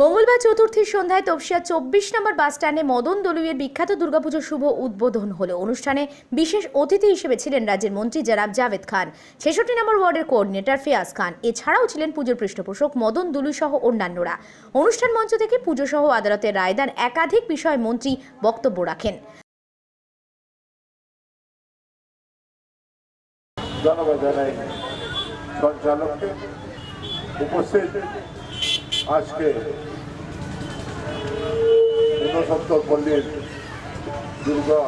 মঙ্গলবার চতুর্থীর সন্ধ্যায় তপসিয়া চব্বিশ নম্বর বাস স্ট্যান্ডে মদন দলুইয়ের বিখ্যাত দুর্গাপুজোর শুভ উদ্বোধন হলো। অনুষ্ঠানে বিশেষ অতিথি হিসেবে ছিলেন রাজ্যের মন্ত্রী জনাব জাভেদ খান, ছেষট্টি নম্বর ওয়ার্ডের কোঅর্ডিনেটর ফিয়াজ খান, এছাড়াও ছিলেন পুজোর পৃষ্ঠপোষক মদন দুলুই সহ অন্যান্যরা। অনুষ্ঠান মঞ্চ থেকে পুজো সহ আদালতের রায়দান একাধিক বিষয়ে মন্ত্রী বক্তব্য রাখেন। উপস্থিত আজকে ঊনসত্তর পল্লীর দুর্গা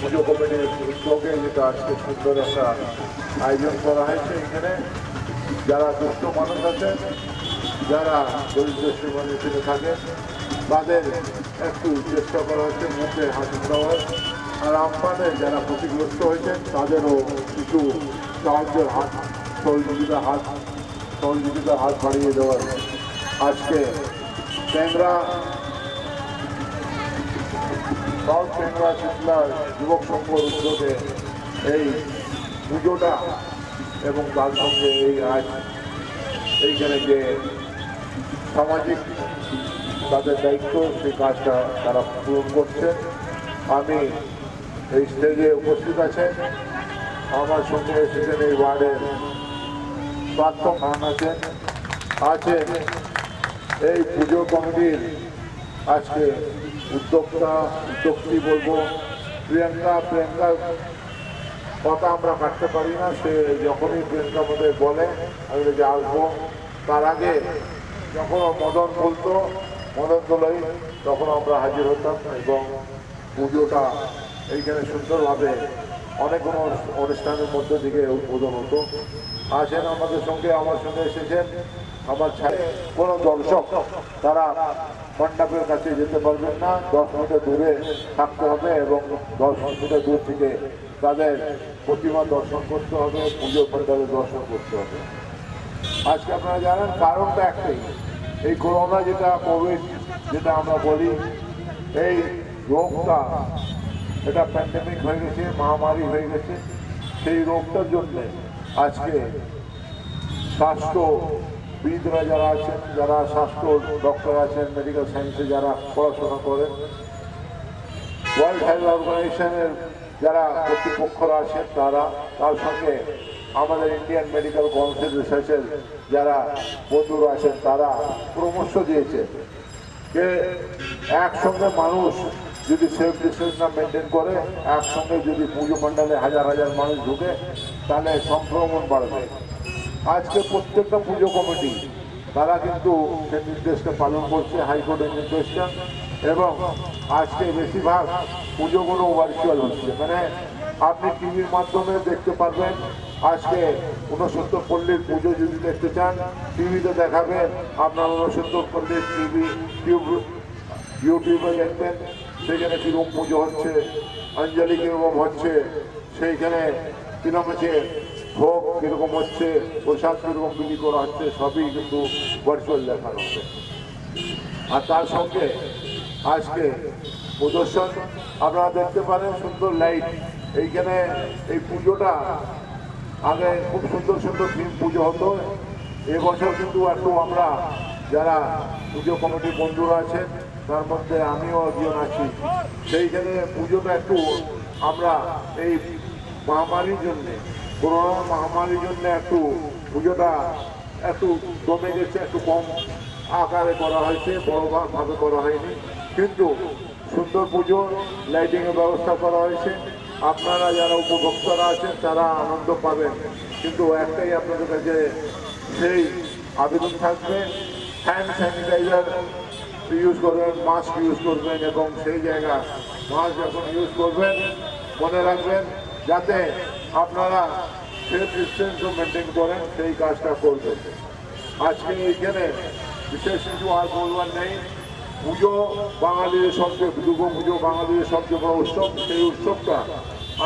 পুজো কমিটির উদ্যোগে যেটা আজকে সুন্দর একটা আয়োজন করা হয়েছে এখানে। যারা দুস্থ মানুষ আছেন, যারা দরিদ্র সীমা নিচে থাকে তাদের একটু চেষ্টা করা হচ্ছে, মুখে হাসি দেওয়ার আর আমপানের যারা ক্ষতিগ্রস্ত হয়েছেন, তাদেরও কিছু সাহায্যের হাত, সহযোগিতা হাত, সহযোগিতার হাত বাড়িয়ে দেওয়ার আজকে ট্যাংরা সাউথ চিতলা যুবক সংঘর উদ্যোগে এই পুজোটা এবং তার সঙ্গে এই আজ এইখানে যে সামাজিক তাদের দায়িত্ব সেই কাজটা তারা পূরণ করছে আমি এই স্টেজে উপস্থিত আছেন আমার সঙ্গে এসেছেন এই ওয়ার্ডের প্রাক্তন খান আছেন আছেন এই পুজো কমিটির আজকে উদ্যোক্তা, উদ্যোক্তি বলব, প্রিয়াঙ্কা প্রিয়াঙ্কার কথা আমরা কাটতে পারি না, সে যখনই প্রিয়াঙ্কা আমাদের বলে, আমি যে আসব। তার আগে যখন মদন বলতো, মদন তোলাই তখন আমরা হাজির হতাম এবং পুজোটা এইখানে সুন্দরভাবে অনেক অনুষ্ঠানের মধ্যে থেকে উদ্বোধন হতো। আছেন আমাদের সঙ্গে, আমার সঙ্গে এসেছেন আমার ছাড়ে কোনো দর্শক। তারা মণ্ডপের কাছে যেতে পারবেন না। দশ মিটার দূরে থাকতে হবে এবং দশ মিটার দূর থেকে তাদের প্রতিমা দর্শন করতে হবে, পুজো পণ্ডালের দর্শন করতে হবে। আজকে আপনারা জানেন, কারণটা একটাই। এই করোনা যেটা কোভিড যেটা আমরা বলি, এই রোগটা এটা প্যান্ডেমিক হয়ে গেছে, মহামারী হয়ে গেছে, সেই রোগটার জন্যে আজকে স্বাস্থ্যবিদরা যারা আছেন, যারা স্বাস্থ্য ডক্টর আছেন মেডিকেল সায়েন্সে যারা পড়াশোনা করেন ওয়ার্ল্ড হেলথ অর্গানাইজেশনের যারা কর্তৃপক্ষরা আছেন, তারা, তার সঙ্গে আমাদের ইন্ডিয়ান মেডিকেল কাউন্সিল রিসার্চের যারা বন্ধুরা আছেন, তারা পরামর্শ দিয়েছে যে একসঙ্গে মানুষ যদি সেফ ডিস্টেন্স না মেনটেন করে, একসঙ্গে যদি পুজো মণ্ডলে হাজার হাজার মানুষ ঢুকে, তাহলে সংক্রমণ বাড়বে। আজকে প্রত্যেকটা পুজো কমিটি, তারা কিন্তু সেই নির্দেশটা পালন করছে হাইকোর্টের নির্দেশটা এবং আজকে বেশিরভাগ পুজোগুলো ভার্চুয়াল হচ্ছে। মানে আপনি টিভির মাধ্যমে দেখতে পারবেন, আজকে ঊনসত্তর পল্লীর পুজো যদি দেখতে চান টিভিতে দেখাবে আপনার ঊনসত্তর পল্লীর টিভি টিউব ইউটিউবে দেখবেন সেখানে কীরকম পুজো হচ্ছে, অঞ্জলি কীরকম হচ্ছে, সেইখানে হচ্ছে ভোগ কীরকম হচ্ছে, প্রসাদ কীরকম বিক্রি করা হচ্ছে, সবই কিন্তু ভার্চুয়াল দেখানো হবে। আর তার সঙ্গে আজকে প্রদর্শন আপনারা দেখতে পারেন, সুন্দর লাইট এইখানে এই পুজোটা আগে খুব সুন্দর সুন্দর থিম পুজো হতো। এবছর কিন্তু একটু আমরা যারা পুজো কমিটির বন্ধুরা আছেন তার মধ্যে আমিও একজন আছি। সেইখানে পুজোটা একটু আমরা এই মহামারীর জন্যে, করোনা মহামারীর জন্য একটু পুজোটা একটু কমে গেছে, একটু কম আকারে করা হয়েছে বড়ভাবে করা হয়নি। কিন্তু সুন্দর পুজো, লাইটিংয়ের ব্যবস্থা করা হয়েছে। আপনারা যারা উপভোক্তারা আছেন, তারা আনন্দ পাবেন। কিন্তু একটাই আপনাদের কাছে সেই আবেদন থাকবে, হ্যান্ড স্যানিটাইজার ইউজ করবেন মাস্ক ইউজ করবেন এবং সেই জায়গা মাস্ক যখন ইউজ করবেন, মনে রাখবেন যাতে আপনারা সেফ ডিস্টেন্সও মেনটেন করেন, সেই কাজটা করবেন। আজকে এইখানে বিশেষ কিছু আর বলবার নেই। পুজো বাঙালির সবচেয়ে দুর্গা পুজো, বাঙালির সবচেয়ে বড় উৎসব। সেই উৎসবটা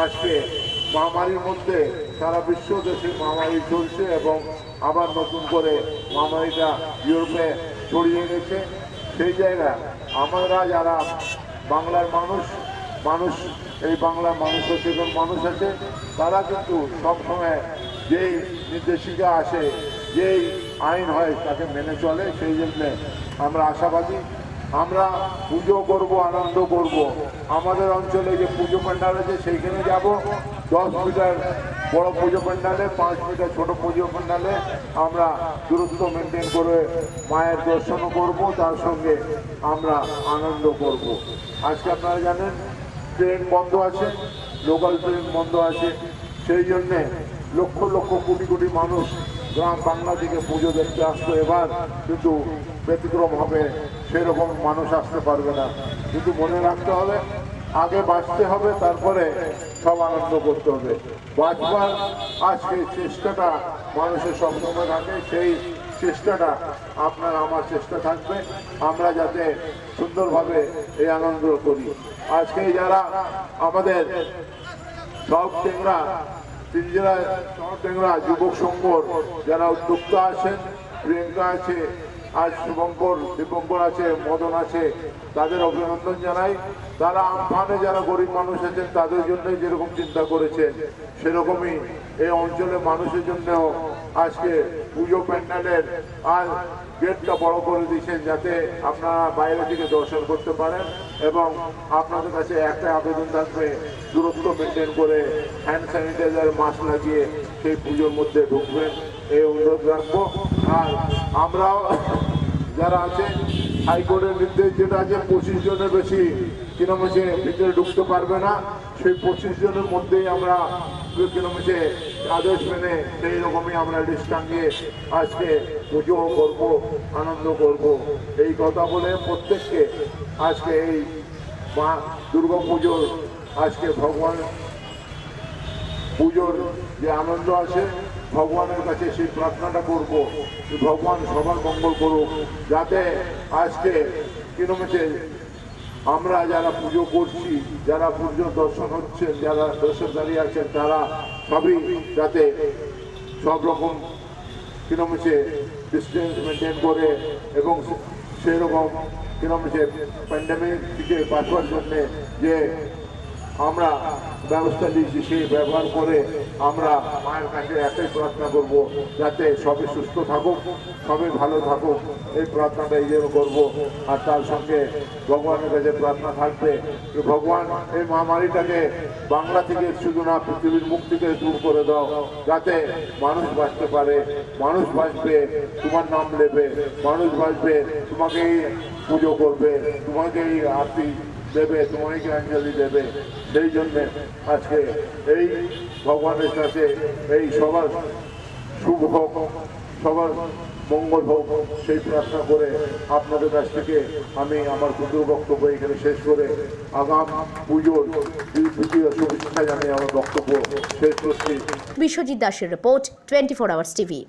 আজকে মহামারীর মধ্যে সারা বিশ্ব দেশে মহামারী চলছে এবং আবার নতুন করে মহামারীটা ইউরোপে ছড়িয়ে গেছে সেই জায়গা আমরা যারা বাংলার মানুষ মানুষ, এই বাংলার মানুষ সচেতন মানুষ আছে, তারা কিন্তু সবসময় যেই নির্দেশিকা আসে, যেই আইন হয় তাকে মেনে চলে, সেই জন্যে আমরা আশাবাদী। আমরা পুজো করব, আনন্দ করব। আমাদের অঞ্চলে যে পুজো প্যান্ডাল আছে, সেইখানে যাব। দশ মিটার বড় পুজো প্যান্ডালে, পাঁচ মিটার ছোট পুজো প্যান্ডালে আমরা দূরত্ব মেনটেন করে মায়ের দর্শনও করব, তার সঙ্গে আমরা আনন্দ করব। আজকে আপনারা জানেন, ট্রেন বন্ধ আছে লোকাল ট্রেন বন্ধ আছে। সেই জন্যে লক্ষ লক্ষ কোটি কোটি মানুষ গ্রাম বাংলা থেকে পুজো দেখতে আসতো এবার, কিন্তু ব্যতিক্রম হবে, সেরকম মানুষ আসতে পারবে না। কিন্তু মনে রাখতে হবে, আগে বাঁচতে হবে, তারপরে সব আনন্দ করতে হবে। বাঁচবার আজকে চেষ্টাটা মানুষের সবসময় থাকে, সেই চেষ্টাটা আপনার আমার চেষ্টা থাকবে। আমরা যাতে সুন্দরভাবে এই আনন্দ করি। আজকে যারা আমাদের সব টেংরা তিনজেলা সব যুবক সংঘর যারা উদ্যোক্তা আছেন প্রিয়াঙ্কা আছে আজ শুভঙ্কর দীপঙ্কর আছে, মদন আছে, তাদের অভিনন্দন জানাই। তারা আমফানে যারা গরিব মানুষ আছেন, তাদের জন্য যেরকম চিন্তা করেছেন, সেরকমই এই অঞ্চলের মানুষের জন্যও আজকে পুজো প্যান্ডেলের আর গেটটা বড় করে দিয়েছেন যাতে আপনারা বাইরে থেকে দর্শন করতে পারেন এবং আপনাদের কাছে একটা আবেদন থাকবে, দূরত্ব মেনটেন করে হ্যান্ড স্যানিটাইজার মাস্ক লাগিয়ে সেই পুজোর মধ্যে ঢুকবেন। এই অনুরোধ রাখব। আর আমরাও যারা আছে হাইকোর্টের নির্দেশ যেটা আছে, পঁচিশ জনের বেশি কিলোমিটার ভিতরে ঢুকতে পারবে না। সেই পঁচিশ জনের মধ্যেই আমরা কিলোমিটার আদেশ মেনে সেই রকমই আমরা লিস্ট টাঙিয়ে আজকে পুজো করব, আনন্দ করব। এই কথা বলে প্রত্যেককে আজকে এই মা দুর্গা পুজোর আজকে ভগবান পুজোর যে আনন্দ আছে ভগবানের কাছে সেই প্রার্থনাটা করব ভগবান সবার মঙ্গল করুক, যাতে আজকে কিলোমিটার আমরা যারা পুজো করছি, যারা পুজো দর্শন হচ্ছেন, যারা দর্শনদারি আছেন, তারা সবই যাতে সব রকম কিলোমিটার ডিস্টেন্স মেনটেন করে এবং সেই রকম কিলোমিটার প্যান্ডামিক থেকে বাঁচবার জন্যে যে আমরা ব্যবস্থা নিয়েছি, সেই ব্যবহার করে আমরা মায়ের কাছে একটাই প্রার্থনা করব, যাতে সবে সুস্থ থাকুক সবে ভালো থাকুক। এই প্রার্থনাটা এই জন্য করব। আর তার সঙ্গে ভগবানের কাছে প্রার্থনা থাকবে ভগবান, এই মহামারীটাকে বাংলা থেকে শুধু না, পৃথিবীর মুখ থেকে দূর করে দাও, যাতে মানুষ বাঁচতে পারে। মানুষ বাঁচবে, তোমার নাম নেবে। মানুষ বাঁচবে, তোমাকেই পুজো করবে, তোমাকেই আরতি দেবে তোমাকে অঞ্জলি দেবে। সেই জন্য আজকে এই ভগবানের কাছে এই সবার শুভ হোক, সবার মঙ্গল হোক, সেই প্রার্থনা করে আপনাদের কাছ থেকে আমি আমার ক্ষুদ্র বক্তব্য এখানে শেষ করে আগাম পুজোর দ্বিতীয় শুভেচ্ছা জানিয়ে আমার বক্তব্য শেষ করছি। বিশ্বজিৎ দাসের report, twenty four hours TV.